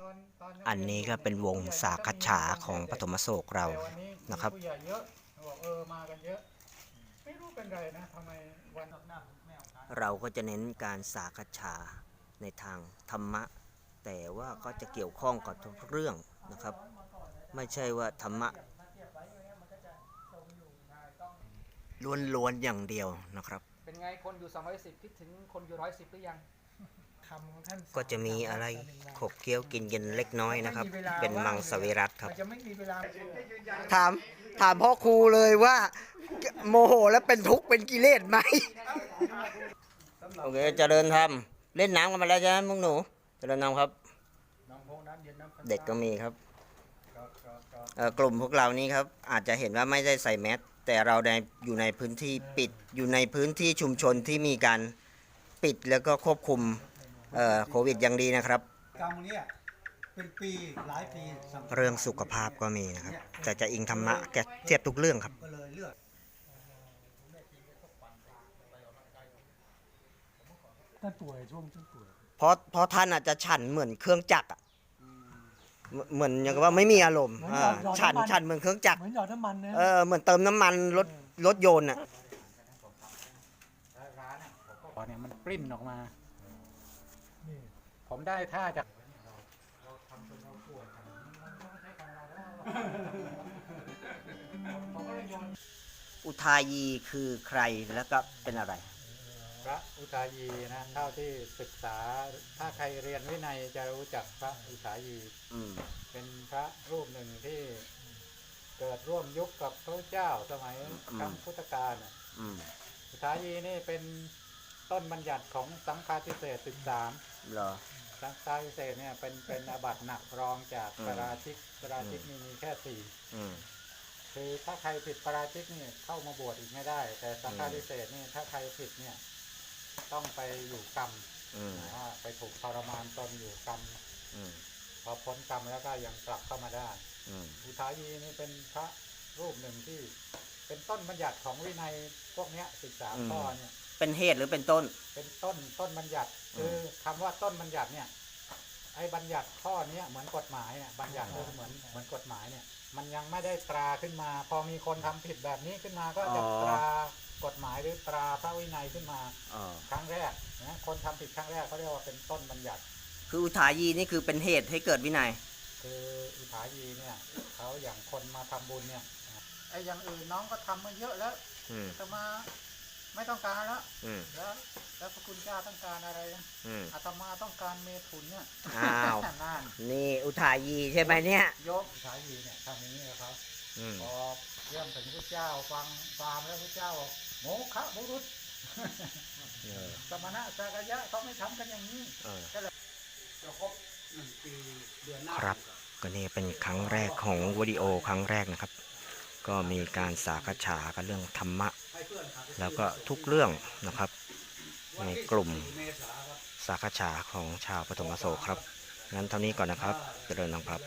ตอนตอนอันนี้ก็เป็นวงสาคัจฉาของปฐมโศกเราแต่วันนี้นะครับมีผู้ใหญ่เยอะบอกเออมากันเยอะไม่รู้เป็นไรนะทำไมวันเราก็จะเน้นการสาคัจฉาในทางธรรมะ แต่ว่าก็จะเกี่ยวข้องกับทุกเรื่องนะครับ ไม่ใช่ว่าธรรมะล้วนๆอย่างเดียวนะครับ เป็นไงคนอยู่210คิดถึงคนอยู่110หรือยัง คำของท่านก็จะมีอะไรขบเคี้ยวกินกันเล็กน้อยนะครับ เป็นมังสวิรัตครับมันจะไม่มีเวลาถามถามพ่อครูเลยว่า โมโหแล้วเป็นทุกข์เป็นกิเลสไหมโอเคเจริญธรรมเล่นน้ำกันมาแล้วใช่ไหมพวกหนูเจริญธรรมครับน้ำโพน้ำเย็นน้ำเด็กก็มีครับก็ก็ก็เอ่อกลุ่มพวกเรานี้ครับ อาจจะเห็นว่าไม่ได้ใส่แมสแต่เราในอยู่ในพื้นที่ปิดอยู่ในพื้นที่ชุมชนที่มีการปิดแล้วก็ควบคุม เอ่อโควิดอย่างดีนะครับ กรรมเนี่ยเป็นปีหลายปีสังคมเรื่องสุขภาพก็มีนะครับ แต่จะอิงธรรมะแกเทียบทุกเรื่องครับ ก็เลยเลือกท่านป่วยช่วงท่านป่วยเพราะเพราะท่านอาจจะฉันเหมือนเครื่องจักรอะเหมือนเหมือนอย่างกับว่าไม่มีอารมณ์อ่าฉันฉันเหมือนเครื่องจักร เหมือนหยอดน้ำมันนะเออเหมือนเติมน้ำมันรถรถยนต์อะพอเนี่ยมันปริ้นออกมานี่ ผมได้ท่าจากอุทายีคือใครแล้วก็เป็นอะไร พระอุทายีนะเท่าที่ศึกษาถ้าใครเรียนวินัยจะรู้จักพระอุทายีอืมเป็นพระรูปหนึ่งที่เกิดร่วมยุคกับพระเจ้าสมัยครั้งพุทธกาลน่ะอืมอุทายีนี่เป็น ต้นบัญญัติของสังฆาทิเศษสิบสามเหรอ สังฆาทิเศษเนี่ยเป็นเป็นอาบัติหนักรองจากอืมปาราชิกปาราชิกนี่มีแค่สี่อืม คือถ้าใครผิดปาราชิกนี่เข้ามาบวชอีกไม่ได้ แต่สังฆาทิเศษนี่ถ้าใครผิดเนี่ยต้องไปอยู่กรรมอืมหมายว่าไปถูกทรมานตนอยู่กรรมอืม พอพ้นกรรมแล้วก็ยังกลับเข้ามาได้ อืม อุทายีนี่เป็นพระรูปหนึ่งที่เป็นต้นบัญญัติของวินัยพวกเนี้ยสิบสามข้อเนี่ย เป็นเหตุหรือเป็นต้น เป็นต้นต้นบัญญัติอืมคือคำว่าต้นบัญญัติเนี่ยไอ้บัญญัติข้อเนี้ยเหมือนกฎหมายเนี่ยบัญญัติก็เหมือนเหมือนกฎหมายเนี่ย มันยังไม่ได้ตราขึ้นมา พอมีคนทำผิดแบบนี้ขึ้นมาก็จะตรากฎหมายหรือตราพระวินัยขึ้นมาอ๋อครั้งแรกนะคนทำผิดครั้งแรกเขาเรียกว่าเป็นต้นบัญญัติ คืออุทายีนี่คือเป็นเหตุให้เกิดวินัย คืออุทายีเนี่ยเขาอย่างคนมาทำบุญเนี่ยไอ้อย่างอื่นน้องก็ทำมาเยอะแล้วอืมแต่มา ไม่ต้องการแล้วอืม แล้วแล้วพระคุณเจ้าต้องการอะไรนะอืม อาตมาต้องการเมถุนเนี่ยอ้าว นั่นนี่อุทายีใช่ไหมเนี่ยยกสายยีเนี่ยทำอย่างนี้นะครับ อืม พอเรื่องถึงพระเจ้าฟังความแล้วพระเจ้าบอกโมฆะบุรุษ เออ สมณะสากยะเขาไม่ทำกันอย่างนี้เออ จะครบหนึ่งปีเดือนหน้า ครับ ก็นี่เป็นครั้งแรกของวิดีโอครั้งแรกนะครับ ก็มีการสาคฉากันเรื่องธรรมะ แล้วก็ทุกเรื่องนะครับ ในกลุ่ม14เมษาครับสาคฉาของชาวปฐมโศกครับ งั้นเท่านี้ก่อนนะครับ เจริญนะครับ